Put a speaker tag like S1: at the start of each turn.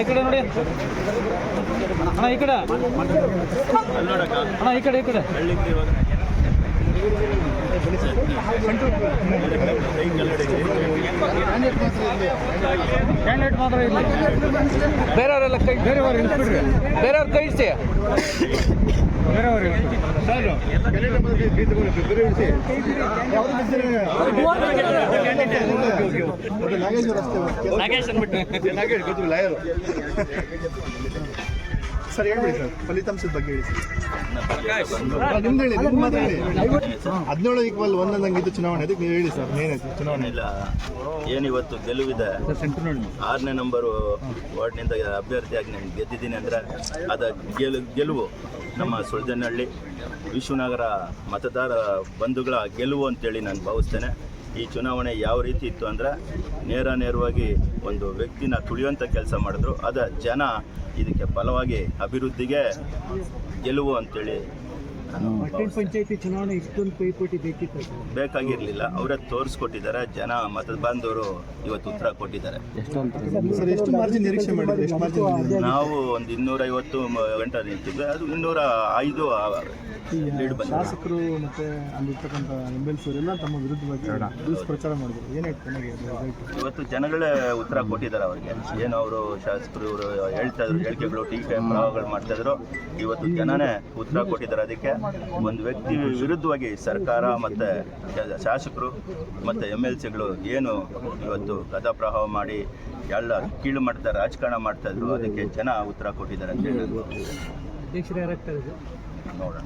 S1: ಈ ಕಡೆ ನೋಡಿ. ಅಣ್ಣ ಈ ಕಡೆ. ಅಣ್ಣ ಈ ಕಡೆ ಈ ಕಡೆ. ಕ್ಯಾಂಡಿಡೇಟ್ ಮಾತ್ರ ಇಲ್ಲಿ.
S2: ಬೇರೆಯವರೆಲ್ಲ ಕೈ
S1: ಬೇರೆಯವರು ಇಳಿಸ್ಬಿಡ್ರಿ.
S2: ಬೇರೆಯವ್ರ ಕೈ ಇಳಿಸಿ.
S1: ಬೇರೆಯವರು ಇಳಿಸ್ಬಿಡ್ರಿ.
S2: ನಾಗೇಶ್ ಅಂದ್ಬಿಟ್ಟು.
S3: ಸರ್ ಹೇಳ್ಬಿಡಿ ಸರ್ ಫಲಿತಾಂಶದ ಬಗ್ಗೆ ಹೇಳಿ ಸರ್. ನಿಮ್ದು ಹೇಳಿ ನಿಮ್ಮ ಮಾತ್ರ ಹೇಳಿ. ಹದಿನೇಳು ಈಕ್ವಲ್ ಒಂದೊಂದಂಗೆ ಅಂದಂಗಿದ್ದು ಚುನಾವಣೆ ಅದಕ್ಕೆ ನೀವು ಹೇಳಿ ಸರ್ ಏನಾಯ್ತು ಚುನಾವಣೆ.
S4: ಇಲ್ಲ ಏನಿವತ್ತು ಗೆಲುವಿದೆ? ಆರನೇ ನಂಬರು ವಾರ್ಡ್ನಿಂದ ಅಭ್ಯರ್ಥಿಯಾಗಿ ನಾನು ಗೆದ್ದಿದ್ದೀನಿ ಅಂದರೆ ಅದ ಗೆಲು ಗೆಲುವು. ನಮ್ಮ ಸುಳ್ಜನಹಳ್ಳಿ ವಿಶ್ವನಗರ ಮತದಾರ ಬಂಧುಗಳ ಗೆಲುವು ಅಂತೇಳಿ ನಾನು ಭಾವಿಸ್ತೇನೆ. ಈ ಚುನಾವಣೆ ಯಾವ ರೀತಿ ಇತ್ತು ಅಂದರೆ ನೇರ ನೇರವಾಗಿ ಒಂದು ವ್ಯಕ್ತಿನ ತುಳಿಯುವಂಥ ಕೆಲಸ ಮಾಡಿದ್ರು ಅದ ಜನ ಇದಕ್ಕೆ ಬಲವಾಗಿ ಅಭಿವೃದ್ಧಿಗೆ ಗೆಲುವು ಅಂತೇಳಿ
S1: ಪಂಚಾಯತಿ ಚುನಾವಣೆ ಇಷ್ಟೊಂದು ಪೈಪೋಟಿ ಬೇಕಿತ್ತು
S4: ಬೇಕಾಗಿರಲಿಲ್ಲ. ಅವರೇ ತೋರಿಸ್ಕೊಟ್ಟಿದ್ದಾರೆ. ಜನ ಮತದ ಬಾಂಧವರು ಇವತ್ತು ಉತ್ತರ ಕೊಟ್ಟಿದ್ದಾರೆ.
S3: ಸರ್ ಎಷ್ಟು ಮಾರ್ಜಿನ್ ನಿರೀಕ್ಷೆ ಮಾಡಿದ್ರೆ? ಎಷ್ಟು ಮಾರ್ಜಿನ್
S4: ನಾವು ಒಂದು ಇನ್ನೂರೈವತ್ತು ಗಂಟೆ ನಿಂತಿದ್ವಿ. ಅದು ಇನ್ನೂರ ಐದು ಲೀಡ್ ಬಂದಿದೆ.
S3: ಶಾಸಕರು ಮತ್ತೆ ಅಲ್ಲಿರ್ತಕ್ಕಂಥ ಎಂ ಎಲ್ ತಮ್ಮ ವಿರುದ್ಧವಾಗಿ ಪ್ರಚಾರ ಮಾಡಿದ್ರು. ಏನಾಯ್ತು
S4: ಇವತ್ತು ಜನಗಳೇ ಉತ್ತರ ಕೊಟ್ಟಿದ್ದಾರೆ ಅವರಿಗೆ. ಏನು ಅವರು ಶಾಸಕರು ಇವರು ಹೇಳ್ತಾ ಇದ್ರು ಹೇಳಿಕೆಗಳು ಟೀಕೆ ಪ್ರಭಾವಗಳು ಮಾಡ್ತಾ ಇದ್ರು. ಇವತ್ತು ಜನನೇ ಉತ್ತರ ಕೊಟ್ಟಿದ್ದಾರೆ. ಅದಕ್ಕೆ ಒಂದು ವ್ಯಕ್ತಿ ವಿರುದ್ಧವಾಗಿ ಸರ್ಕಾರ ಮತ್ತು ಶಾಸಕರು ಮತ್ತು ಎಂ ಎಲ್ ಸಿಗಳು ಏನು ಇವತ್ತು ಗದಾಪ್ರಭಾವ ಮಾಡಿ ಎಲ್ಲ ಕೀಳು ಮಾಡ್ತಾ ರಾಜಕಾರಣ ಮಾಡ್ತಾ ಇದ್ರು ಅದಕ್ಕೆ ಜನ ಉತ್ತರ ಕೊಟ್ಟಿದ್ದಾರೆ ಅಂತ
S1: ಹೇಳಿದ್ರು
S4: ನೋಡೋಣ.